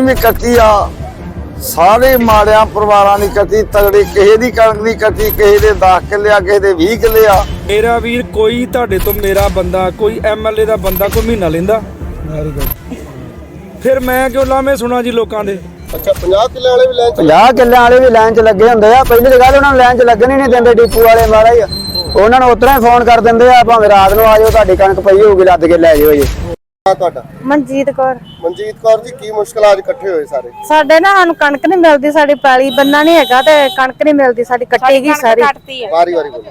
ਵੀ ਕੱਟੀ ਆ? ਸਾਰੇ ਮਾੜਿਆਂ ਪਰਿਵਾਰਾਂ ਦੀ ਕੱਟੀ ਤਗੜੀ ਕਿਸੇ ਦੀ ਕਣਕ ਦੀ ਕੱਟੀ ਕਿਸੇ ਦੇ 10 ਕਿੱਲੇ ਆ ਕਿਸੇ ਦੇ 20 ਕਿੱਲੇ ਆ। ਮੇਰਾ ਵੀਰ ਕੋਈ ਤੁਹਾਡੇ ਤੋਂ ਮੇਰਾ ਬੰਦਾ ਕੋਈ ਐਮਐਲਏ ਦਾ ਬੰਦਾ ਕੋਈ ਮਹੀਨਾ ਲੈਂਦਾ? ਫਿਰ ਮੈਂ ਕਿਉਂ ਲਾਵੇਂ ਸੁਣਾ ਜੀ ਲੋਕਾਂ ਦੇ? ਅੱਛਾ 50 ਕਿੱਲੇ ਵਾਲੇ ਵੀ ਲੈ 50 ਕਿੱਲਿਆਂ ਵਾਲੇ ਵੀ ਲਾਈਨ 'ਚ ਲੱਗੇ ਹੁੰਦੇ ਆ। ਪਹਿਲੀ ਤਾਂ ਗੱਲ ਉਹਨਾਂ ਨੂੰ ਲਾਈਨ 'ਚ ਲੱਗਣ ਹੀ ਨਹੀਂ ਦਿੰਦੇ ਡੀਪੂ ਵਾਲੇ ਮਹਾਰਾਜ। ਉਹਨਾਂ ਨੂੰ ਉਤਰਾ ਹੀ ਫੋਨ ਕਰ ਦਿੰਦੇ ਆ ਭਾਵੇਂ ਰਾਤ ਨੂੰ ਆ ਜਾਓ ਤੁਹਾਡੀ ਕਣਕ ਪਈ ਹੋਊਗੀ ਲੱਦ ਕੇ ਲੈ ਜਾਇਓ ਜੀ। ਆ ਤੁਹਾਡਾ? ਮਨਜੀਤ ਕੌਰ। ਮਨਜੀਤ ਕੌਰ ਜੀ ਕੀ ਮੁਸ਼ਕਲਾਂ ਅੱਜ ਇਕੱਠੇ ਹੋਏ ਸਾਰੇ? ਸਾਡੇ ਨਾ ਸਾਨੂੰ ਕਣਕ ਨਹੀਂ ਮਿਲਦੀ ਸਾਡੀ ਪੈਲੀ ਬੰਨਾ ਨਹੀਂ ਹੈਗਾ ਤੇ ਕਣਕ ਨਹੀਂ ਮਿਲਦੀ ਸਾਡੀ ਕੱਟੀ ਗਈ ਸਾਰੀ। ਵਾਰੀ ਵਾਰੀ ਬੋਲੋ।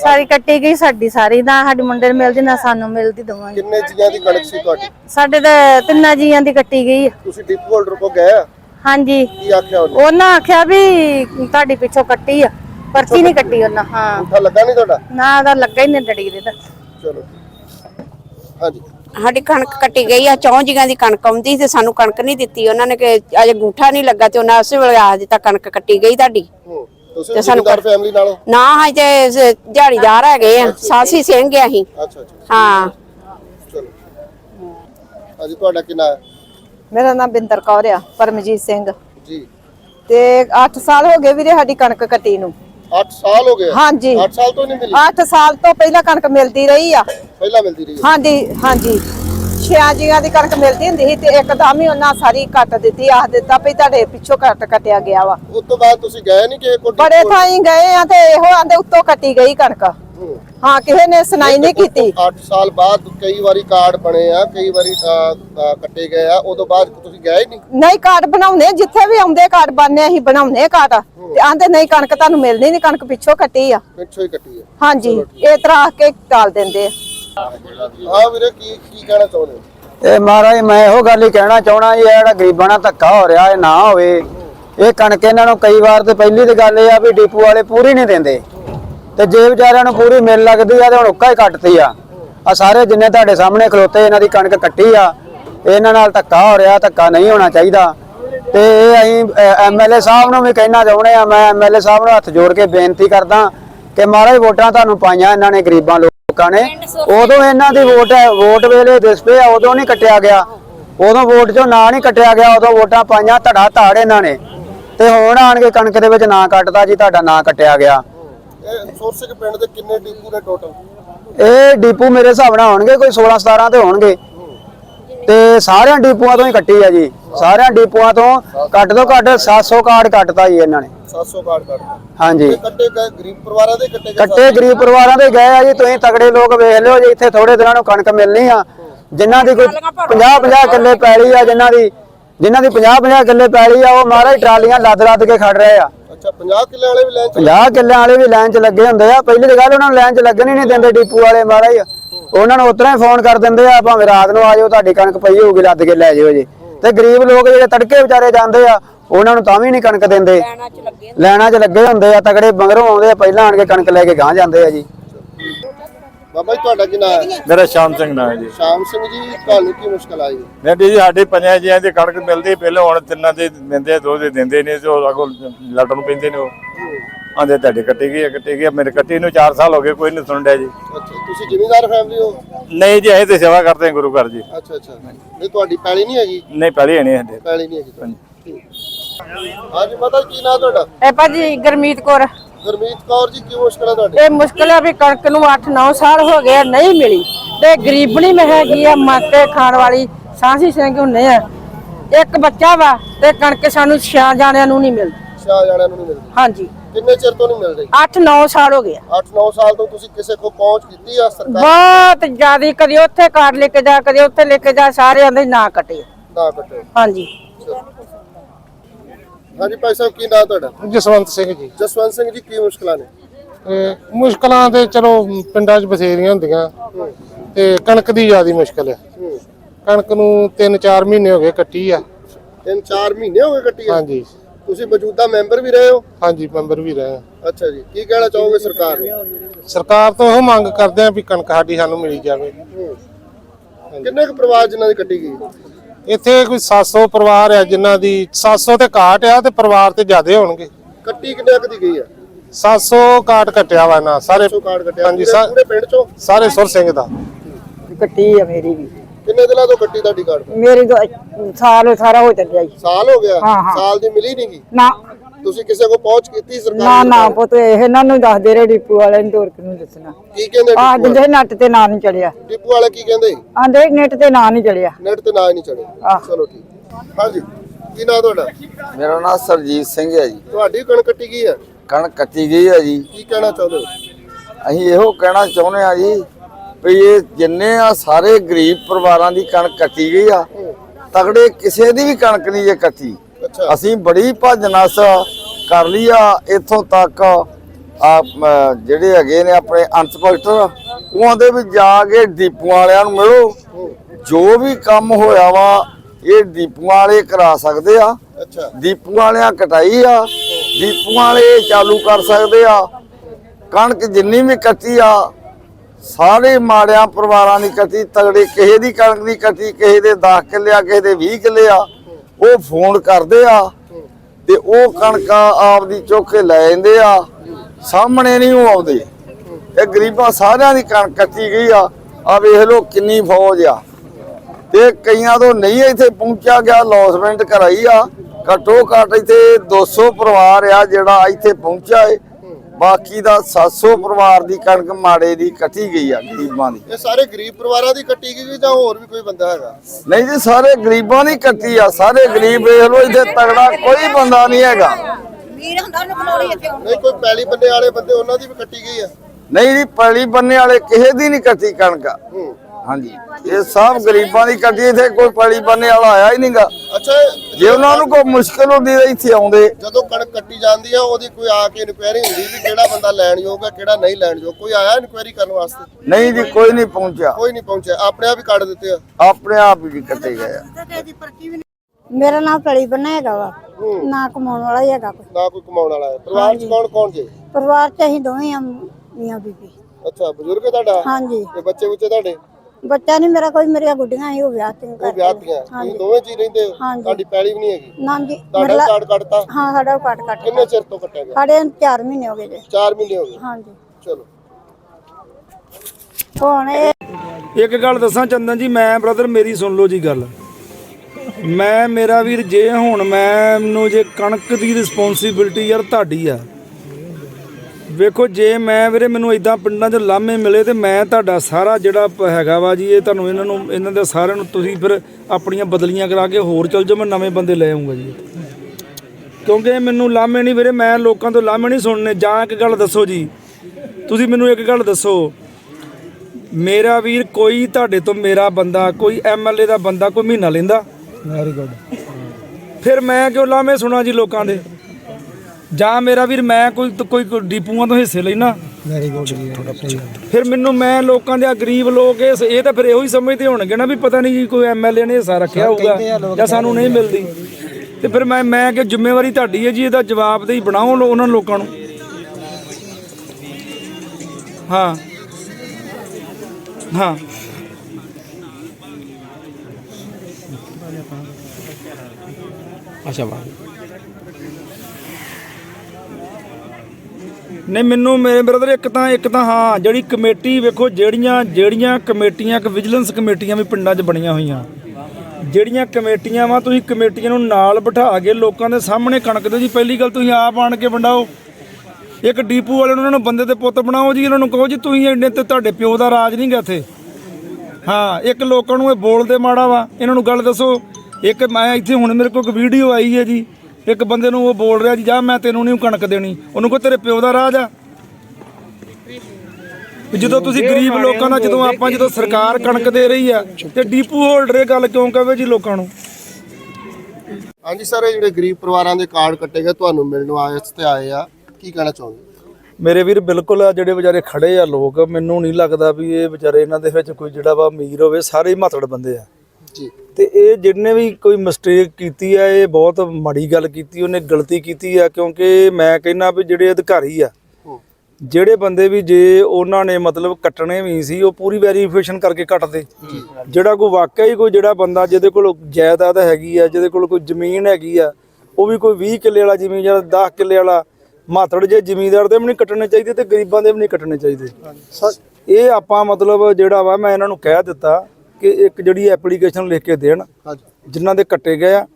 ਸਾਰੀ ਕੱਟੀ ਗਈ ਸਾਡੀ ਸਾਰੀ ਨਾ ਸਾਡੀ ਮੁੰਡੇ ਨੂੰ ਮਿਲਦੀ ਨਾ ਸਾਨੂੰ ਮਿਲਦੀ ਦੋਵਾਂ ਨੂੰ। ਕਿੰਨੇ ਜੀਆਂ ਦੀ ਕਣਕ ਸੀ ਤੁਹਾਡੀ? ਸਾਡੇ ਤੇ ਤਿੰਨਾਂ ਜੀਆਂ ਦੀ ਕੱਟੀ ਗਈ ਆ। ਤੁਸੀਂ ਡਿਪੂ ਹੋਲਡਰ ਕੋ ਗਏ ਆ? ਹਾਂਜੀ। ਕੀ ਆਖਿਆ ਉਹਨੇ? ਉਹਨਾਂ ਆਖਿਆ ਵੀ ਤੁਹਾਡੀ ਪਿੱਛੋਂ ਕੱਟੀ ਆ ਪਰਚੀ ਨਹੀਂ ਕੱਟੀ ਉਹਨਾਂ ਹਾਂ। ਅੰਗੂਠਾ ਲੱਗਾ ਨਹੀਂ ਤੁਹਾਡਾ? ਨਾ ਉਹਦਾ ਲੱਗਾ ਹੀ ਨਹੀਂ ਡੜੀ ਦੇ ਤਾਂ। ਚਲੋ। ਹਾਂਜੀ। ਸਾਡੀ ਕਣਕ ਕੱਟੀ ਗਈ ਆ ਚੌਂ ਜੀਆਂ ਦੀ ਕਣਕ ਆਉਂਦੀ ਤੇ ਸਾਨੂੰ ਕਣਕ ਨਹੀਂ ਦਿੱਤੀ। ਉਹਨਾਂ ਨੇ ਕਿ ਅਜੇ ਗੂਠਾ ਨਹੀਂ ਲੱਗਾ ਤੇ ਉਹਨਾਂ ਉਸੇ ਵੇਲੇ ਆ ਦਿੱਤਾ ਕਣਕ ਕੱਟੀ ਗਈ ਤੁਹਾਡੀ। ਹੂੰ ਤੁਸੀਂ ਤੇ ਸਾਨੂੰ ਜ਼ਿਮੀਦਾਰ ਫੈਮਿਲੀ ਨਾਲੋਂ? ਨਾ ਹਜੇ ਸ- ਦਿਹਾੜੀਦਾਰ ਹੈਗੇ ਆ ਸਾਸੀ ਸਿੰਘ ਆ ਅਸੀਂ। ਅੱਛਾ ਅੱਛਾ। ਹਾਂ। ਚਲੋ। ਹਾਂਜੀ ਤੁਹਾਡਾ ਕੀ ਨਾਂ ਹੈ? ਮੇਰਾ ਨਾਮ ਬਿੰਦਰ ਕੌਰ ਆ ਪਰਮਜੀਤ ਸਿੰਘ। ਜੀ। ਤੇ 8 ਸਾਲ ਹੋ ਗਏ ਵੀਰੇ ਸਾਡੀ ਕਣਕ ਕੱਟੀ ਨੂੰ। 8 ਸਾਲ ਹੋ ਗਏ ਹਾਂਜੀ। 8 ਸਾਲ ਤੋਂ ਨਹੀਂ ਮਿਲੀ? 8 ਸਾਲ ਤੋਂ ਪਹਿਲਾਂ ਕਣਕ ਮਿਲਦੀ ਰਹੀ ਆ। ਪਹਿਲਾਂ ਮਿਲਦੀ ਰਹੀ। ਹਾਂਜੀ ਹਾਂਜੀ। ਛਿਆਂ ਜੀਆਂ ਦੀ ਕਣਕ ਮਿਲਦੀ ਹੁੰਦੀ ਸੀ ਤੇ ਇੱਕਦਮ ਹੀ ਉਹਨਾਂ ਸਾਰੀ ਕੱਟ ਦਿੱਤੀ ਆਖ ਦਿੱਤਾ ਵੀ ਤੁਹਾਡੇ ਪਿੱਛੋਂ ਕੱਟ ਕੱਟਿਆ ਗਿਆ ਵਾ। ਉਸ ਤੋਂ ਬਾਅਦ ਤੁਸੀਂ ਗਏ ਨਹੀਂ ਕਿ ਕੋਈ ਬੜੇ ਥਾਈਂ ਗਏ ਆ ਤੇ ਇਹੋ ਆਂਦੇ ਉੱਤੋਂ ਕੱਟੀ ਗਈ ਕਣਕ। ਹੂੰ। ਕਿਸੇ ਨੇ ਸੁਣਾਈ ਨਹੀਂ ਕੀਤੀ। 8 ਸਾਲ ਬਾਅਦ ਕਈ ਵਾਰੀ ਕਾਰਡ ਬਣੇ ਆ ਕਈ ਵਾਰੀ ਕੱਟੇ ਗਏ ਆ ਉਦੋਂ ਬਾਅਦ ਤੁਸੀਂ ਗਏ ਹੀ ਨਹੀਂ? ਨਹੀਂ ਕਾਰਡ ਬਣਾਉਣੇ ਜਿੱਥੇ ਵੀ ਆਉਂਦੇ ਕਾਰਡ ਬਣਨੇ ਅਸੀਂ ਬਣਾਉਣੇ ਕਾਰਡ। ਤੇ ਆਂਦੇ ਨਹੀਂ ਕਣਕ ਤੁਹਾਨੂੰ ਮਿਲਣੀ ਨਹੀਂ ਕਣਕ ਪਿੱਛੋਂ ਕੱਟੀ ਆ। ਪਿੱਛੋਂ ਹੀ ਕੱਟੀ ਹੈ ਹਾਂਜੀ ਇਹ ਤਰ੍ਹਾਂ ਆਖ ਕੇ ਟਾਲ ਦਿੰਦੇ ਆ। ਹਾਂ ਵੀਰੇ ਕੀ ਕੀ ਕਹਿਣਾ ਚਾਹੁੰਦੇ ਹੋ? ਇਹ ਮਹਾਰਾਜ ਮੈਂ ਇਹੋ ਗੱਲ ਹੀ ਕਹਿਣਾ ਚਾਹਣਾ ਇਹ ਜਿਹੜਾ ਗਰੀਬਾਂ ਨਾਲ ਧੱਕਾ ਹੋ ਰਿਹਾ ਇਹ ਨਾ ਹੋਵੇ। ਇਹ ਕਣਕ ਇਹਨਾਂ ਨੂੰ ਕਈ ਵਾਰ ਤੇ ਪਹਿਲੀ ਤੇ ਗੱਲ ਇਹ ਆ ਵੀ ਡੀਪੂ ਵਾਲੇ ਪੂਰੀ ਨਹੀਂ ਦਿੰਦੇ। ਤੇ ਜੇ ਵਿਚਾਰਿਆਂ ਨੂੰ ਪੂਰੀ ਮਿਲ ਲੱਗਦੀ ਆ ਤੇ ਹੁਣ ਉੱਕਾ ਹੀ ਕੱਟਤੀ ਆ। ਆ ਸਾਰੇ ਜਿੰਨੇ ਤੁਹਾਡੇ ਸਾਹਮਣੇ ਖਲੋਤੇ, ਇਹਨਾਂ ਦੀ ਕਣਕ ਕੱਟੀ ਆ। ਇਹਨਾਂ ਨਾਲ ਧੱਕਾ ਹੋ ਰਿਹਾ, ਧੱਕਾ ਨਹੀਂ ਹੋਣਾ ਚਾਹੀਦਾ। ਤੇ ਇਹ ਅਸੀਂ ਐਮਐਲਏ ਸਾਹਿਬ ਨੂੰ ਵੀ ਕਹਿਣਾ ਚਾਹੁੰਦੇ ਆ, ਮੈਂ ਐਮਐਲਏ ਸਾਹਿਬ ਨੂੰ ਹੱਥ ਜੋੜ ਕੇ ਬੇਨਤੀ ਕਰਦਾ ਕਿ ਮਹਾਰਾਜ ਵੋਟਾਂ ਤੁਹਾਨੂੰ ਪਾਈਆਂ ਇਹਨਾਂ ਨੇ ਗਰੀਬਾਂ ਲੋਕਾਂ ਨੇ। ਉਦੋਂ ਇਹਨਾਂ ਦੀ ਵੋਟ ਹੈ, ਵੋਟ ਵੇਲੇ ਦਿਸ ਪਏ ਆ ਉਦੋਂ ਨਹੀਂ ਕੱਟਿਆ ਗਿਆ। ਉਦੋਂ ਵੋਟ ਚੋਂ ਨਾਂ ਨਹੀਂ ਕੱਟਿਆ ਗਿਆ, ਉਦੋਂ ਵੋਟਾਂ ਪਾਈਆਂ ਧੜਾ ਧਾੜ ਇਹਨਾਂ ਨੇ। ਤੇ ਹੁਣ ਆਣ ਕੇ ਕਣਕ ਦੇ ਵਿੱਚ ਨਾਂ ਕੱਟਦਾ ਜੀ, ਤੁਹਾਡਾ ਨਾਂ ਕੱਟਿਆ ਗਿਆ। ਇਹ ਸੋਰਸਿਕ ਪਿੰਡ ਦੇ ਕਿੰਨੇ ਡਿਪੂ ਨੇ ਟੋਟਲ ਇਹ ਡੀਪੂ ਮੇਰੇ ਹਿਸਾਬ ਨਾਲ ਹੋਣਗੇ ਕੋਈ 16 17 ਤੇ ਹੋਣਗੇ। ਤੇ ਸਾਰਿਆਂ ਡੀਪੂਆਂ ਤੋਂ ਹੀ ਕੱਟੀ ਆ ਜੀ। ਸਾਰਿਆਂ ਡੀਪੂਆਂ ਤੋਂ ਘੱਟ ਤੋਂ ਘੱਟ 700 ਕਾਰਡ ਕੱਟਤਾ ਜੀ ਇਹਨਾਂ ਨੇ। 700 ਕਾਰਡ ਕੱਟਦੇ ਹਾਂਜੀ। ਕੱਟੇ ਗਏ ਗਰੀਬ ਪਰਿਵਾਰਾਂ ਦੇ ਕੱਟੇ ਗਏ ਕੱਟੇ ਗਰੀਬ ਪਰਿਵਾਰਾਂ ਦੇ ਗਏ ਆ ਜੀ ਤੁਸੀਂ ਤਗੜੇ ਲੋਕ ਵੇਖ ਲਿਓ ਜੀ ਇੱਥੇ ਥੋੜੇ ਦਿਨਾਂ ਨੂੰ ਕਣਕ ਮਿਲਣੀ ਆ। ਜਿਨ੍ਹਾਂ ਦੀ ਕੋਈ 50 50 ਕਿੱਲੇ ਪੈਲੀ ਆ ਜਿਨ੍ਹਾਂ ਦੀ ਜਿਨ੍ਹਾਂ ਦੀ 50 50 ਕਿੱਲੇ ਪੈਲੀ ਆ ਉਹ ਮਹਾਰਾਜ ਟਰਾਲੀਆਂ ਲੱਦ ਲੱਦ ਕੇ ਖੜ ਰਹੇ ਆ। ਅੱਛਾ 50 ਕਿੱਲੇ ਵਾਲੇ ਵੀ ਲੈ 50 ਕਿੱਲਿਆਂ ਵਾਲੇ ਵੀ ਲਾਈਨ 'ਚ ਲੱਗੇ ਹੁੰਦੇ ਆ। ਪਹਿਲੀ ਗੱਲ ਉਹਨਾਂ ਨੂੰ ਲਾਈਨ 'ਚ ਲੱਗਣ ਹੀ ਨਹੀਂ ਦਿੰਦੇ ਡੀਪੂ ਵਾਲੇ ਮਹਾਰਾਜ। ਉਹਨਾਂ ਨੂੰ ਉਤਰਾ ਹੀ ਫੋਨ ਕਰ ਦਿੰਦੇ ਆ ਭਾਵੇਂ ਰਾਤ ਨੂੰ ਆ ਜਾਓ ਤੁਹਾਡੀ ਕਣਕ ਪਈ ਹੋਊਗੀ ਲੱਦ ਕੇ ਲੈ ਜਾਇਓ ਜੀ। ਤੇ ਗਰੀਬ ਲੋਕ ਜਿਹੜੇ ਤੜਕੇ ਵਿਚਾਰੇ ਜਾਂਦੇ ਆ ਉਹਨਾਂ ਨੂੰ ਤਾਂ ਵੀ ਨਹੀਂ ਕਣਕ ਦਿੰਦੇ। ਲੈਣਾ 'ਚ ਲੱਗੇ ਹੁੰਦੇ ਆ। ਤਗੜੇ ਮਗਰੋਂ ਆਉਂਦੇ ਆ ਪਹਿਲਾਂ ਆਣ ਕੇ ਕਣਕ ਲੈ ਕੇ ਗਾਂ ਜਾਂਦੇ ਆ ਜੀ। ਬਾਬਾ ਜੀ ਤੁਹਾਡਾ ਕੀ ਨਾਮ ਹੈ? ਮੇਰਾ ਸ਼ਾਮ ਸਿੰਘ ਨਾਂ ਹੈ ਜੀ। ਸ਼ਾਮ ਸਿੰਘ ਜੀ ਤੁਹਾਨੂੰ ਕੀ ਮੁਸ਼ਕਲ ਆਈ? ਮੈਂ ਜੀ ਸਾਡੇ ਪੰਜਾਂ ਜੀਆਂ ਦੀ ਕਣਕ ਮਿਲਦੀ ਪਹਿਲਾਂ ਹੁਣ ਤਿੰਨਾਂ ਦੇ ਦਿੰਦੇ ਦੋ ਦੇ ਦਿੰਦੇ ਨਹੀਂ ਤੇ ਉਹ ਅਗੋਂ ਲੜਨ ਨੂੰ ਪੈਂਦੇ ਨੇ ਉਹ। ਆਂਦੇ ਤੁਹਾਡੀ ਕੱਟੀ ਗਈ ਕੱਟੀ ਗਈ। ਮੇਰੇ ਕੱਟੀ ਨੂੰ 4 ਸਾਲ ਹੋ ਗਏ ਕੋਈ ਨਹੀਂ ਸੁਣ ਰਿਹਾ ਜੀ। ਅੱਛਾ ਤੁਸੀਂ ਜ਼ਿਮੀਂਦਾਰ ਫੈਮਿਲੀ ਹੋ? ਨਹੀਂ ਜੀ ਅਸੀਂ ਤੇ ਸੇਵਾ ਕਰਦੇ ਹਾਂ ਗੁਰੂ ਘਰ ਜੀ। ਅੱਛਾ ਅੱਛਾ। ਨਹੀਂ ਤੁਹਾਡੀ ਪੈਲੀ ਨਹੀਂ ਹੈਗੀ? ਨਹੀਂ ਪਹਿਲੇ ਨਹੀਂ ਸਾਡੇ। ਪੈਲੀ ਨਹੀਂ ਹੈਗੀ। ਠੀਕ। ਹਾਂਜੀ ਮਾਤਾ ਜੀ ਕੀ ਨਾਮ ਤੁਹਾਡਾ? ਇਹ ਭਾਜੀ ਗਰਮੀਤ ਕੌਰ। ਗੁਰਮੀਤ ਕੌਰ ਜੀ ਕੀ ਮੁਸ਼ਕਲ ਹੈ ਤੁਹਾਡੀ? ਇਹ ਮੁਸ਼ਕਲ ਹੈ ਵੀ ਕਣਕ ਨੂੰ 8-9 ਸਾਲ ਹੋ ਗਏ ਨਹੀਂ ਮਿਲੀ। ਤੇ ਗਰੀਬਣੀ ਮੈਂ ਹੈਗੀ ਆ ਮੱਕੇ ਖਾਣ ਵਾਲੀ ਸਾਂਸੀ ਸਿੰਘ ਹੁੰਨੇ ਆ। ਇੱਕ ਬੱਚਾ ਵਾ ਤੇ ਕਣਕ ਸਾਨੂੰ ਛਿਆ ਜਾਣਿਆਂ ਨੂੰ ਨਹੀਂ ਮਿਲਦੀ। ਸ਼ਾਹ ਜਾਣਿਆਂ ਨੂੰ ਨਹੀਂ ਮਿਲਦੀ। ਹਾਂਜੀ। ਕਿੰਨੇ ਚਿਰ ਤੋਂ ਨਹੀਂ ਮਿਲ ਰਹੀ? 8-9 ਸਾਲ ਹੋ ਗਏ ਆ। 8-9 ਸਾਲ ਤੋਂ ਤੁਸੀਂ ਕਿਸੇ ਕੋ ਪਹੁੰਚ ਕੀਤੀ ਆ ਸਰਕਾਰ? ਬਹੁਤ ਜ਼ਿਆਦਾ ਕਦੇ ਉੱਥੇ ਕਾਰ ਲੈ ਕੇ ਜਾ ਕਦੇ ਉੱਥੇ ਲੈ ਕੇ ਜਾ ਸਾਰਿਆਂ ਦੇ ਨਾਂ ਕੱਟੇ ਨਾ ਕੱਟੋ ਹਾਂਜੀ। ਹਾਂਜੀ ਭਾਈ ਸਾਹਿਬ ਕੀ ਨਾਮ ਤੁਹਾਡਾ? ਜਸਵੰਤ ਸਿੰਘ ਜੀ। ਜਸਵੰਤ ਸਿੰਘ ਜੀ ਕੀ ਮੁਸ਼ਕਲਾਂ ਨੇ? ਮੁਸ਼ਕਲਾਂ ਤੇ ਚਲੋ ਪਿੰਡਾਂ 'ਚ ਬਥੇਰੀਆਂ ਹੁੰਦੀਆਂ। ਤੇ ਕਣਕ ਦੀ ਜ਼ਿਆਦਾ ਮੁਸ਼ਕਲ ਹੈ। ਕਣਕ ਨੂੰ 3-4 ਮਹੀਨੇ ਹੋ ਗਏ ਕੱਟੀ ਆ। ਤਿੰਨ ਚਾਰ ਮਹੀਨੇ ਹੋ ਗਏ ਕੱਟੀ ਆ? ਹਾਂਜੀ। ਤੁਸੀਂ ਮੌਜੂਦਾ ਮੈਂਬਰ ਵੀ ਰਹੇ ਹੋ? ਹਾਂਜੀ ਮੈਂਬਰ ਵੀ ਰਹੇ। ਅੱਛਾ ਜੀ। ਕੀ ਕਹਿਣਾ ਚਾਹੋਗੇ ਸਰਕਾਰ ਸਰਕਾਰ ਤੋਂ ਉਹ ਮੰਗ ਕਰਦੇ ਆ ਵੀ ਕਣਕ ਸਾਡੀ ਸਾਨੂੰ ਮਿਲੀ ਜਾਵੇ। ਕਿੰਨੇ ਕੁ ਪਰਿਵਾਰ ਜਿਨ੍ਹਾਂ ਦੀ ਕੱਟੀ ਗਈ? ਇੱਥੇ ਕੋਈ 700 ਪਰਿਵਾਰ ਆ ਜਿਨ੍ਹਾਂ ਦੀ 700 ਤੇ ਕਾਟ ਆ ਤੇ ਪਰਿਵਾਰ ਤੇ ਜ਼ਿਆਦੇ ਹੋਣਗੇ। ਕੱਟੀ ਕਿੰਨੇ ਕੁ ਦੀ ਗਈ ਆ? 700 ਕਾਟ ਕੱਟਿਆ ਵਾ ਨਾ ਸਾਰੇ 100 ਕਾਰਡ ਕੱਟਿਆ ਹਾਂਜੀ ਸਾ- ਪੂਰੇ ਪਿੰਡ ਚੋਂ? ਸਾਰੇ ਸੁਰ ਸਿੰਘ ਦਾ। ਕੱਟੀ ਆ ਮੇਰੀ ਵੀ। ਕਿੰਨੇ ਦਿਨਾਂ ਤੋਂ ਕੱਟੀ ਤੁਹਾਡੀ ਕਾਰਡ ਮੇਰੀ ਦੋ- ਸਾਲ ਸਾਰਾ ਹੋ ਚੱਲਿਆ ਜੀ। ਸਾਲ ਹੋ ਗਿਆ? ਹਾਂ, ਹਾਂ। ਸਾਲ ਦੀ ਮਿਲੀ ਨਹੀਂ ਗੀ? ਨਾ ਤੁਸੀਂ ਕਿਸੇ ਕੋ ਪਹੁੰਚ ਕੀਤੀ ਸਰਕਾਰ ਨਾ ਨਾ? ਪੁੱਤ ਇਹਨਾਂ ਨੂੰ ਦੱਸਦੇ ਰਹੇ ਡਿਪੂ ਵਾਲਿਆਂ ਨੂੰ ਹੋਰ ਕਿਹਨੂੰ ਦੱਸਣਾ। ਕੀ ਕਹਿੰਦੇ ਆ ਡਿਪੂ ਦਿੰਦੇ ਨੱਟ ਤੇ ਨਾਂ ਨਹੀਂ ਚੜਿਆ। ਵਾਲੇ? ਡਿਪੂ ਵਾਲੇ ਕੀ ਕਹਿੰਦੇ? ਆਂਦੇ ਨੈਟ ਤੇ ਨਾਂ ਨਹੀਂ ਚੜਿਆ। ਨੈਟ ਤੇ ਨਾ ਹੀ ਨਹੀਂ ਚੜੇ ਆਹ। ਚਲੋ ਠੀਕ। ਹਾਂਜੀ ਕੀ ਨਾਂ ਤੁਹਾਡਾ? ਮੇਰਾ ਨਾਮ ਸਰਜੀਤ ਸਿੰਘ ਹੈ ਜੀ। ਤੁਹਾਡੀ ਕਣਕ ਕੱਟੀ ਗਈ ਹੈ? ਕਣਕ ਕੱਟੀ ਗਈ ਹੈ ਜੀ। ਕੀ ਕਹਿਣਾ ਚਾਹੁੰਦੇ ਹੋ? ਅਸੀਂ ਇਹੋ ਕਹਿਣਾ ਚਾਹੁੰਦੇ ਆ ਜੀ ਵੀ ਇਹ ਜਿੰਨੇ ਆ ਸਾਰੇ ਗਰੀਬ ਪਰਿਵਾਰਾਂ ਦੀ ਕਣਕ ਕੱਟੀ ਗਈ ਆ ਤਗੜੇ ਕਿਸੇ ਦੀ ਵੀ ਕਣਕ ਨਹੀਂ ਜੇ ਕੱਟੀ। ਅਸੀਂ ਬੜੀ ਭੱਜ ਨਸ ਕਰ ਲਈ ਆ ਇੱਥੋਂ ਤੱਕ ਆ ਜਿਹੜੇ ਹੈਗੇ ਨੇ ਆਪਣੇ ਇੰਸਪੈਕਟਰ ਉਹ ਆਂਦੇ ਵੀ ਜਾ ਕੇ ਡੀਪੂ ਵਾਲਿਆਂ ਨੂੰ ਮਿਲੋ। ਜੋ ਵੀ ਕੰਮ ਹੋਇਆ ਵਾ ਇਹ ਡੀਪੂ ਵਾਲੇ ਕਰਾ ਸਕਦੇ ਆ। ਅੱਛਾ। ਦੀਪੂ ਵਾਲਿਆਂ ਕਟਾਈ ਆ ਦੀਪੂ ਵਾਲੇ ਚਾਲੂ ਕਰ ਸਕਦੇ ਆ। ਕਣਕ ਜਿੰਨੀ ਵੀ ਕੱਟੀ ਆ ਸਾਰੇ ਮਾੜਿਆਂ ਪਰਿਵਾਰਾਂ ਦੀ ਕੱਟੀ ਤਗੜੇ ਕਿਸੇ ਦੀ ਕਣਕ ਦੀ ਕੱਟੀ ਕਿਸੇ ਦੇ 10 ਕਿੱਲੇ ਆ ਕਿਸੇ ਦੇ 20 ਕਿੱਲੇ ਆ। ਉਹ ਫੋਨ ਕਰਦੇ ਆ ਤੇ ਉਹ ਕਣਕਾਂ ਆਪਦੀ ਚੁੱਕ ਕੇ ਲੈ ਜਾਂਦੇ ਆ। ਸਾਹਮਣੇ ਨਹੀਂ ਉਹ ਆਉਂਦੇ। ਇਹ ਗਰੀਬਾਂ ਸਾਰਿਆਂ ਦੀ ਕਣਕ ਕੱਟੀ ਗਈ ਆ। ਆ ਵੇਖ ਲਓ ਕਿੰਨੀ ਫੌਜ ਆ। ਤੇ ਕਈਆਂ ਤੋਂ ਨਹੀਂ ਇੱਥੇ ਪਹੁੰਚਿਆ ਗਿਆ ਲੌਸਮੈਂਟ ਕਰਾਈ ਆ। ਘੱਟੋ ਘੱਟ ਇੱਥੇ 200 ਪਰਿਵਾਰ ਆ ਜਿਹੜਾ ਇੱਥੇ ਪਹੁੰਚਿਆ ਏ। ਬਾਕੀ ਦਾ 700 ਪਰਿਵਾਰ ਦੀ ਕਣਕ ਮਾੜੇ ਦੀ ਕੱਟੀ ਗਈ ਆ ਗਰੀਬਾਂ ਦੀ। ਇਹ ਸਾਰੇ ਗਰੀਬ ਪਰਿਵਾਰਾਂ ਦੀ ਕੱਟੀ ਗਈ ਜਾਂ ਹੋਰ ਵੀ ਕੋਈ ਬੰਦਾ ਹੈਗਾ? ਨਹੀਂ ਜੀ ਸਾਰੇ ਗਰੀਬਾਂ ਦੀ ਕੱਟੀ ਆ ਸਾਰੇ ਗਰੀਬ ਵੇਖ ਲਓ ਇੱਥੇ ਤਗੜਾ ਕੋਈ ਬੰਦਾ ਨਹੀਂ ਹੈਗਾ। ਨਹੀਂ ਕੋਈ ਪਹਿਲੀ ਬੰਦੇ ਵਾਲੇ ਬੰਦੇ ਉਹਨਾਂ ਦੀ ਵੀ ਕੱਟੀ ਗਈ ਹੈ ਨਹੀਂ ਜੀ ਪਲੀ ਬੰਨੇ ਵਾਲੇ ਕਿਸੇ ਦੀ ਨਹੀਂ ਕੱਟੀ ਕਣਕ। ਹੂੰ। ਹਾਂਜੀ ਇਹ ਸਭ ਗਰੀਬਾਂ ਦੀ ਕੱਟੀ ਇੱਥੇ ਕੋਈ ਪਲੀ ਬੰਨੇ ਵਾਲਾ ਆਇਆ ਹੀ ਨਹੀਂਗਾ ਅੱਛਾ ਜੇ ਉਹਨਾਂ ਨੂੰ ਕੋਈ ਮੁਸ਼ਕਲ ਹੁੰਦੀ ਤਾਂ ਇੱਥੇ ਆਉਂਦੇ। ਜਦੋਂ ਕਣਕ ਕੱਟੀ ਜਾਂਦੀ ਆ ਉਹਦੀ ਕੋਈ ਆ ਕੇ ਇਨਕੁਆਇਰੀ ਹੁੰਦੀ ਵੀ ਕਿਹੜਾ ਬੰਦਾ ਲੈਣ ਯੋਗ ਹੈ ਕਿਹੜਾ ਨਹੀਂ ਲੈਣ ਯੋਗ। ਕੋਈ ਆਇਆ ਇਨਕੁਆਇਰੀ ਕਰਨ ਵਾਸਤੇ? ਨਹੀਂ ਜੀ ਕੋਈ ਨਹੀਂ ਪਹੁੰਚਿਆ। ਕੋਈ ਨਹੀਂ ਪਹੁੰਚਿਆ। ਆਪਣੇ ਆਪ ਹੀ ਕੱਢ ਦਿੱਤੇ ਆ। ਆਪਣੇ ਆਪ ਹੀ ਕੱਟੇ ਗਏ ਆ। ਮੇਰਾ ਨਾਮ ਪਲੀ ਬੰਨਾ ਹੈਗਾ ਵਾ। ਨਾ ਕਮਾਉਣ ਵਾਲਾ ਹੀ ਹੈਗਾ ਕੋਈ। ਨਾ ਕੋਈ ਕਮਾਉਣ ਵਾਲਾ ਹੈ। ਪਰਿਵਾਰ ਚ ਕੌਣ ਕੌਣ ਜੇ? ਪਰਿਵਾਰ ਚ ਅਸੀਂ ਦੋਵੇਂ ਆ ਮੀਆਂ ਬੀਬੀ। ਅੱਛਾ ਬਜ਼ੁਰਗ ਹੈ ਤੁਹਾਡਾ? ਹਾਂਜੀ। ਤੇ ਬੱਚੇ ਬੁੱਚੇ ਤੁਹਾਡੇ? ਬੱਚਾ ਨਹੀਂ ਮੇਰਾ ਕੋਈ ਮੇਰੀਆਂ ਗੁੱਡੀਆਂ ਹੀ ਉਹ ਵਿਆਹ ਤੇ ਉਹ ਵਿਆਹਤੀਆਂ ਤੁਸੀਂ ਦੋਵੇਂ ਜੀ ਰਹਿੰਦੇ ਹੋ? ਹਾਂਜੀ। ਤੁਹਾਡੀ ਪੈਲੀ ਵੀ ਨਹੀਂ ਹੈਗੀ? ਨਾ ਜੀ ਤੁਹਾਡਾ ਮਤਲਬ ਕਾਰਡ ਕੱਟਤਾ? ਹਾਂ ਸਾਡਾ ਉਹ ਕੱਟ ਕੱਟ ਕਿੰਨੇ ਚਿਰ ਤੋਂ ਕੱਟਿਆ ਗਿਆ? ਸਾਡੇ 4 ਮਹੀਨੇ ਹੋ ਗਏ ਜੀ। 4 ਮਹੀਨੇ ਹੋ ਗਏ? ਹਾਂਜੀ। ਚਲੋ। ਹੁਣ ਇਹ ਇੱਕ ਗੱਲ ਦੱਸਾਂ ਚੰਦਨ ਜੀ ਮੈਂ ਬ੍ਰਦਰ ਮੇਰੀ ਸੁਣ ਲਓ ਜੀ ਗੱਲ। ਮੈਂ ਮੇਰਾ ਵੀਰ ਜੇ ਹੁਣ ਮੈਨੂੰ ਜੇ ਕਣਕ ਦੀ ਰਿਸਪੌਂਸਿਬਿਲਟੀ ਯਾਰ ਤੁਹਾਡੀ ਆ। ਵੇਖੋ ਜੇ ਮੈਂ ਵੀਰੇ ਮੈਨੂੰ ਇਦਾਂ ਪਿੰਡਾਂ 'ਚ ਲਾਮੇ ਮਿਲੇ ਤੇ ਮੈਂ ਤੁਹਾਡਾ ਸਾਰਾ ਜਿਹੜਾ ਹੈਗਾ ਵਾ ਜੀ ਇਹ ਤੁਹਾਨੂੰ ਇਹਨਾਂ ਨੂੰ ਇਹਨਾਂ ਦੇ ਸਾਰਿਆਂ ਨੂੰ ਤੁਸੀਂ ਫਿਰ ਆਪਣੀਆਂ ਬਦਲੀਆਂ ਕਰਾ ਕੇ ਹੋਰ ਚਲ ਜਾਓ ਮੈਂ ਨਵੇਂ ਬੰਦੇ ਲੈ ਆਉਂਗਾ ਜੀ। ਕਿਉਂਕਿ ਮੈਨੂੰ ਲਾਮੇ ਨਹੀਂ ਵੀਰੇ ਮੈਂ ਲੋਕਾਂ ਤੋਂ ਲਾਮੇ ਨਹੀਂ ਸੁਣਨੇ। ਜਾਂ ਇੱਕ ਗੱਲ ਦੱਸੋ ਜੀ ਤੁਸੀਂ ਮੈਨੂੰ ਇੱਕ ਗੱਲ ਦੱਸੋ। ਮੇਰਾ ਵੀਰ ਕੋਈ ਤੁਹਾਡੇ ਤੋਂ ਮੇਰਾ ਬੰਦਾ ਕੋਈ ਐਮਐਲਏ ਦਾ ਬੰਦਾ ਕੋਈ ਮਹੀਨਾ ਲੈਂਦਾ? ਵੈਰੀ ਗੁੱਡ ਫਿਰ ਮੈਂ ਕਿਉਂ ਲਾਵੇਂ ਸੁਣਾ ਜੀ ਲੋਕਾਂ ਦੇ? ਜਾਂ ਮੇਰਾ ਵੀਰ ਮੈਂ ਕੋਈ ਕੋਈ ਡੀਪੂਆਂ ਤੋਂ ਹਿੱਸੇ ਲੈਣਾ ਵੈਰੀ ਗੁੱਡ ਫਿਰ ਮੈਨੂੰ ਮੈਂ ਲੋਕਾਂ ਦੇ ਆ ਗਰੀਬ ਲੋਕ ਇਹ ਇਹ ਤਾਂ ਫਿਰ ਇਹੋ ਹੀ ਸਮਝਦੇ ਹੋਣਗੇ ਨਾ ਵੀ ਪਤਾ ਨਹੀਂ ਕੋਈ ਐਮਐਲਏ ਨੇ ਹਿੱਸਾ ਰੱਖਿਆ ਹੋਊਗਾ ਜਾਂ ਸਾਨੂੰ ਨਹੀਂ ਮਿਲਦੀ। ਤੇ ਫਿਰ ਮੈਂ ਮੈਂ ਕਿ ਜ਼ਿੰਮੇਵਾਰੀ ਤੁਹਾਡੀ ਹੈ ਜੀ ਇਹਦਾ ਜਵਾਬਦੇਹੀ ਬਣਾਓ ਲੋ- ਉਹਨਾਂ ਲੋਕਾਂ ਨੂੰ। ਹਾਂ। ਹਾਂ। ਅੱਛਾ ਵਾਹ। ਨਹੀਂ, ਮੈਨੂੰ ਮੇਰੇ ਬ੍ਰਦਰ ਇੱਕ ਤਾਂ ਇੱਕ ਤਾਂ ਹਾਂ, ਜਿਹੜੀ ਕਮੇਟੀ ਵੇਖੋ, ਜਿਹੜੀਆਂ ਜਿਹੜੀਆਂ ਕਮੇਟੀਆਂ, ਇੱਕ ਵਿਜੀਲੈਂਸ ਕਮੇਟੀਆਂ ਵੀ ਪਿੰਡਾਂ 'ਚ ਬਣੀਆਂ ਹੋਈਆਂ। ਜਿਹੜੀਆਂ ਕਮੇਟੀਆਂ ਵਾ, ਤੁਸੀਂ ਕਮੇਟੀਆਂ ਨੂੰ ਨਾਲ ਬਿਠਾ ਕੇ ਲੋਕਾਂ ਦੇ ਸਾਹਮਣੇ ਕਣਕ ਦਿਓ ਜੀ, ਪਹਿਲੀ ਗੱਲ ਤੁਸੀਂ ਆਪ ਆਣ ਕੇ ਵੰਡਾਓ। ਇੱਕ ਡੀਪੂ ਵਾਲੇ ਨੂੰ ਉਹਨਾਂ ਨੂੰ ਬੰਦੇ ਦੇ ਪੁੱਤ ਬਣਾਓ ਜੀ ਉਹਨਾਂ ਨੂੰ ਕਹੋ ਜੀ, ਤੁਸੀਂ ਇੰਨੇ ਤੇ ਤੁਹਾਡੇ ਪਿਓ ਦਾ ਰਾਜ ਨਹੀਂ ਗਾ ਇੱਥੇ। ਹਾਂ, ਇੱਕ ਲੋਕਾਂ ਨੂੰ ਇਹ ਬੋਲਦੇ ਮਾੜਾ ਵਾ, ਇਹਨਾਂ ਨੂੰ ਗੱਲ ਦੱਸੋ। ਇੱਕ ਮੈਂ ਇੱਥੇ ਹੁਣ ਮੇਰੇ ਕੋਲ ਇੱਕ ਵੀਡੀਓ ਆਈ ਹੈ ਜੀ। ਇੱਕ ਬੰਦੇ ਨੂੰ ਉਹ ਬੋਲ ਰਿਹਾ ਜੀ ਜਾ ਮੈਂ ਤੈਨੂੰ ਨਹੀਂ ਕਣਕ ਦੇਣੀ। ਉਹਨੂੰ ਕੋ ਤੇਰੇ ਪਿਓ ਦਾ ਰਾਜ ਆ। ਜਦੋਂ ਤੁਸੀਂ ਗਰੀਬ ਲੋਕਾਂ ਦਾ ਜਦੋਂ ਆਪਾਂ ਜਦੋਂ ਸਰਕਾਰ ਕਣਕ ਦੇ ਰਹੀ ਆ ਤੇ ਡੀਪੂ ਹੋਲਡਰ ਇਹ ਗੱਲ ਕਿਉਂ ਕਹਵੇ ਜੀ ਲੋਕਾਂ ਨੂੰ? ਹਾਂਜੀ ਸਰ ਇਹ ਜਿਹੜੇ ਗਰੀਬ ਪਰਿਵਾਰਾਂ ਦੇ ਕਾਰਡ ਕੱਟੇ ਗਏ ਤੁਹਾਨੂੰ ਮਿਲਣ ਵਾਸਤੇ ਆਏ ਆ ਕੀ ਕਹਿਣਾ ਚਾਹੁੰਦੇ? ਮੇਰੇ ਵੀਰ ਬਿਲਕੁਲ ਆ ਜਿਹੜੇ ਵਿਚਾਰੇ ਖੜੇ ਆ ਲੋਕ ਮੈਨੂੰ ਨਹੀਂ ਲੱਗਦਾ ਵੀ ਇਹ ਵਿਚਾਰੇ ਇਹਨਾਂ ਦੇ ਵਿੱਚ ਕੋਈ ਜਿਹੜਾ ਵਾ ਅਮੀਰ ਹੋਵੇ ਸਾਰੇ ਹੀ ਮਾਤੜ ਬੰਦੇ ਆ। ਜੀ। ਤੇ ਇਹ ਜਿਹਨੇ ਵੀ ਕੋਈ ਮਿਸਟੇਕ ਕੀਤੀ ਆ ਇਹ ਬਹੁਤ ਮਾੜੀ ਗੱਲ ਕੀਤੀ ਉਹਨੇ ਗਲਤੀ ਕੀਤੀ ਆ ਕਿਉਂਕਿ ਮੈਂ ਕਹਿੰਨਾ ਵੀ ਜਿਹੜੇ ਅਧਿਕਾਰੀ ਆ ਜਿਹੜੇ ਬੰਦੇ ਵੀ ਜੇ ਉਹਨਾਂ ਨੇ ਮਤਲਬ ਕੱਟਣੇ ਵੀ ਸੀ ਉਹ ਪੂਰੀ ਵੈਰੀਫਿਕੇਸ਼ਨ ਕਰਕੇ ਕੱਟਦੇ ਜਿਹੜਾ ਕੋਈ ਵਾਕਿਆ ਹੀ ਕੋਈ ਜਿਹੜਾ ਬੰਦਾ ਜਿਹਦੇ ਕੋਲ ਜਾਇਦਾਦ ਹੈਗੀ ਆ ਜਿਹਦੇ ਕੋਲ ਕੋਈ ਜ਼ਮੀਨ ਹੈਗੀ ਆ ਉਹ ਵੀ ਕੋਈ 20 ਕਿੱਲੇ ਵਾਲਾ ਜ਼ਮੀਨ ਜਾਂ 10 ਕਿੱਲੇ ਵਾਲਾ ਮਾਤੜ ਜੇ ਜ਼ਮੀਂਦਾਰ ਦੇ ਵੀ ਨਹੀਂ ਕੱਟਣੇ ਚਾਹੀਦੇ ਤੇ ਗਰੀਬਾਂ ਦੇ ਵੀ ਨਹੀਂ ਕੱਟਣੇ ਚਾਹੀਦੇ। ਇਹ ਆਪਾਂ ਮਤਲਬ ਜਿਹੜਾ ਵਾ ਮੈਂ ਇਹਨਾਂ ਨੂੰ ਕਹਿ ਦਿੱਤਾ ਕਿ ਇੱਕ ਜਿਹੜੀ ਐਪਲੀਕੇਸ਼ਨ ਲਿਖ ਕੇ ਦੇਣ ਜਿਨ੍ਹਾਂ ਦੇ ਕੱਟੇ ਗਏ ਆ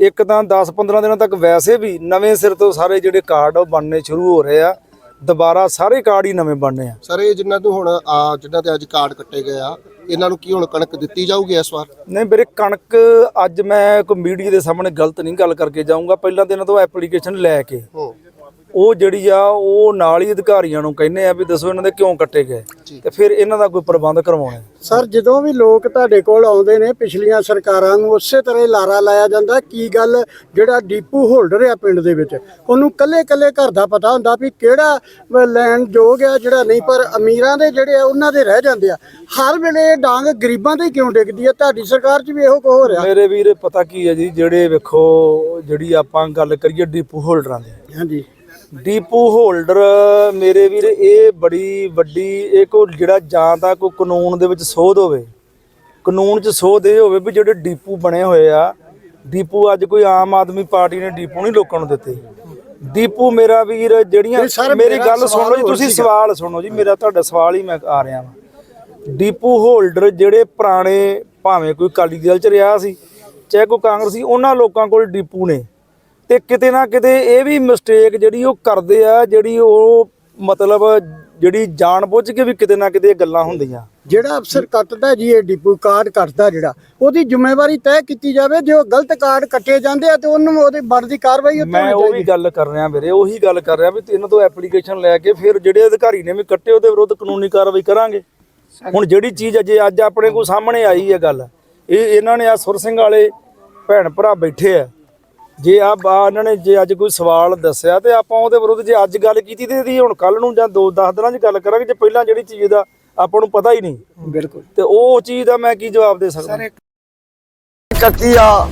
ਇੱਕ ਤਾਂ 10-15 ਦਿਨਾਂ ਤੱਕ ਵੈਸੇ ਵੀ ਨਵੇਂ ਸਿਰ ਤੋਂ ਸਾਰੇ ਜਿਹੜੇ ਕਾਰਡ ਉਹ ਬਣਨੇ ਸ਼ੁਰੂ ਹੋ ਰਹੇ ਆ ਦੁਬਾਰਾ ਸਾਰੇ ਕਾਰਡ ਹੀ ਨਵੇਂ ਬਣਨੇ ਆ। ਸਰ ਇਹ ਜਿਨ੍ਹਾਂ ਨੂੰ ਹੁਣ ਆ ਜਿਨ੍ਹਾਂ ਤੇ ਅੱਜ ਕਾਰਡ ਕੱਟੇ ਗਏ ਆ ਇਹਨਾਂ ਨੂੰ ਕੀ ਹੁਣ ਕਣਕ ਦਿੱਤੀ ਜਾਊਗੀ ਇਸ ਵਾਰ? ਨਹੀਂ ਵੀਰੇ ਕਣਕ ਅੱਜ ਮੈਂ ਕੋਈ ਮੀਡੀਆ ਦੇ ਸਾਹਮਣੇ ਗਲਤ ਨਹੀਂ ਗੱਲ ਕਰਕੇ ਜਾਊਂਗਾ ਪਹਿਲਾਂ ਦਿਨਾਂ ਤੋਂ ਐਪਲੀਕੇਸ਼ਨ ਲੈ ਕੇ। ਉਹ ਜਿਹੜੀ ਆ ਉਹ ਨਾਲ ਹੀ ਅਧਿਕਾਰੀਆਂ ਨੂੰ ਕਹਿੰਦੇ ਆ ਵੀ ਦੱਸੋ ਇਹਨਾਂ ਦੇ ਕਿਉਂ ਕੱਟੇ ਗਏ। ਤੇ ਫਿਰ ਇਹਨਾਂ ਦਾ ਕੋਈ ਪ੍ਰਬੰਧ ਕਰਵਾਉਣਾ। ਸਰ ਜਦੋਂ ਵੀ ਲੋਕ ਤੁਹਾਡੇ ਕੋਲ ਆਉਂਦੇ ਨੇ ਪਿਛਲੀਆਂ ਸਰਕਾਰਾਂ ਨੂੰ ਉਸੇ ਤਰ੍ਹਾਂ ਹੀ ਲਾਰਾ ਲਾਇਆ ਜਾਂਦਾ। ਕੀ ਗੱਲ? ਜਿਹੜਾ ਡੀਪੂ ਹੋਲਡਰ ਆ ਪਿੰਡ ਦੇ ਵਿੱਚ ਉਹਨੂੰ ਕੱਲੇ ਕੱਲੇ ਘਰ ਦਾ ਪਤਾ ਹੁੰਦਾ ਵੀ ਕਿਹੜਾ ਲੈਣ ਯੋਗ ਆ ਜਿਹੜਾ ਨਹੀਂ। ਪਰ ਅਮੀਰਾਂ ਦੇ ਜਿਹੜੇ ਆ ਉਹਨਾਂ ਦੇ ਰਹਿ ਜਾਂਦੇ ਆ। ਹਰ ਵੇਲੇ ਇਹ ਡਾਂਗ ਗਰੀਬਾਂ ਤੇ ਕਿਉਂ ਡਿੱਗਦੀ ਆ? ਤੁਹਾਡੀ ਸਰਕਾਰ 'ਚ ਵੀ ਇਹੋ ਕੁਝ ਹੋ ਰਿਹਾ। ਮੇਰੇ ਵੀਰ ਪਤਾ ਕੀ ਹੈ ਜੀ? ਜਿਹੜੇ ਵੇਖੋ ਜਿਹੜੀ ਆਪਾਂ ਗੱਲ ਕਰੀਏ ਡੀਪੂ ਹੋਲਡਰਾਂ ਦੀ। ਹਾਂਜੀ। ਡੀਪੂ ਹੋਲਡਰ ਮੇਰੇ ਵੀਰ ਇਹ ਬੜੀ ਵੱਡੀ ਇਹ ਕੋ ਜਿਹੜਾ ਜਾਂ ਤਾਂ ਕੋਈ ਕਾਨੂੰਨ ਦੇ ਵਿੱਚ ਸੋਧ ਹੋਵੇ। ਕਾਨੂੰਨ 'ਚ ਸੋਧ ਇਹ ਹੋਵੇ ਵੀ ਜਿਹੜੇ ਡੀਪੂ ਬਣੇ ਹੋਏ ਆ ਡੀਪੂ ਅੱਜ ਕੋਈ ਆਮ ਆਦਮੀ ਪਾਰਟੀ ਨੇ ਡੀਪੂ ਨਹੀਂ ਲੋਕਾਂ ਨੂੰ ਦਿੱਤੇ। ਡੀਪੂ ਮੇਰਾ ਵੀਰ ਜਿਹੜੀਆਂ ਮੇਰੀ ਗੱਲ ਸੁਣ ਜੀ ਤੁਸੀਂ। ਸਵਾਲ ਸੁਣੋ ਜੀ ਮੇਰਾ ਤੁਹਾਡਾ ਸਵਾਲ ਹੀ ਮੈਂ ਆ ਰਿਹਾ ਵਾਂ। ਡੀਪੂ ਹੋਲਡਰ ਜਿਹੜੇ ਪੁਰਾਣੇ ਭਾਵੇਂ ਕੋਈ ਅਕਾਲੀ ਦਲ ਚ ਰਿਹਾ ਸੀ ਚਾਹੇ ਕੋਈ ਕਾਂਗਰਸੀ ਉਹਨਾਂ ਲੋਕਾਂ ਕੋਲ ਡੀਪੂ ਨੇ। ਤੇ ਕਿਤੇ ਨਾ ਕਿਤੇ ਇਹ ਵੀ ਮਿਸਟੇਕ ਜਿਹੜੀ ਉਹ ਕਰਦੇ ਆ ਜਿਹੜੀ ਉਹ ਮਤਲਬ ਜਿਹੜੀ ਜਾਣ ਬੁੱਝ ਕੇ ਵੀ ਕਿਤੇ ਨਾ ਕਿਤੇ ਇਹ ਗੱਲਾਂ ਹੁੰਦੀਆਂ। ਜਿਹੜਾ ਅਫਸਰ ਕੱਟਦਾ ਜੀ ਇਹ ਡੀਪੂ ਕਾਰਡ ਕੱਟਦਾ ਜਿਹੜਾ ਉਹਦੀ ਜ਼ਿੰਮੇਵਾਰੀ ਤੈਅ ਕੀਤੀ ਜਾਵੇ ਜੇ ਉਹ ਗਲਤ ਕਾਰਡ ਕੱਟੇ ਜਾਂਦੇ ਆ ਤੇ ਉਹਨੂੰ ਉਹਦੀ ਬਣਦੀ ਕਾਰਵਾਈ ਉੱਤੇ ਮੈਂ ਉਹ ਵੀ ਗੱਲ ਕਰ ਰਿਹਾ ਵੀਰੇ ਉਹੀ ਗੱਲ ਕਰ ਰਿਹਾ ਵੀ ਇਹਨਾਂ ਤੋਂ ਐਪਲੀਕੇਸ਼ਨ ਲੈ ਕੇ ਫਿਰ ਜਿਹੜੇ ਅਧਿਕਾਰੀ ਨੇ ਵੀ ਕੱਟੇ ਉਹਦੇ ਵਿਰੁੱਧ ਕਾਨੂੰਨੀ ਕਾਰਵਾਈ ਕਰਾਂਗੇ। ਹੁਣ ਜਿਹੜੀ ਚੀਜ਼ ਅਜੇ ਅੱਜ ਆਪਣੇ ਕੋਲ ਸਾਹਮਣੇ ਆਈ ਹੈ ਗੱਲ ਇਹ ਇਹਨਾਂ ਨੇ ਆ ਸੁਰ ਸਿੰਘ ਵਾਲੇ ਭੈਣ ਭਰਾ ਬੈਠੇ ਆ। ਜੇ ਆ ਇਹਨਾਂ ਨੇ ਜੇ ਅੱਜ ਕੋਈ ਸਵਾਲ ਦੱਸਿਆ ਤੇ ਆਪਾਂ ਉਹਦੇ ਵਿਰੁੱਧ ਜੇ ਅੱਜ ਗੱਲ ਕੀਤੀ ਤੇ ਇਹਦੀ ਹੁਣ ਕੱਲ ਨੂੰ ਜਾਂ 2-10 ਦਿਨਾਂ 'ਚ ਗੱਲ ਕਰਾਂਗੇ ਜੇ ਪਹਿਲਾਂ ਜਿਹੜੀ ਚੀਜ਼ ਦਾ ਆਪਾਂ ਨੂੰ ਪਤਾ ਹੀ ਨਹੀਂ। ਬਿਲਕੁਲ। ਤੇ ਉਹ ਚੀਜ਼ ਦਾ ਮੈਂ ਕੀ ਜਵਾਬ ਦੇ ਸਕਦਾ? ਕੱਟੀ ਆ।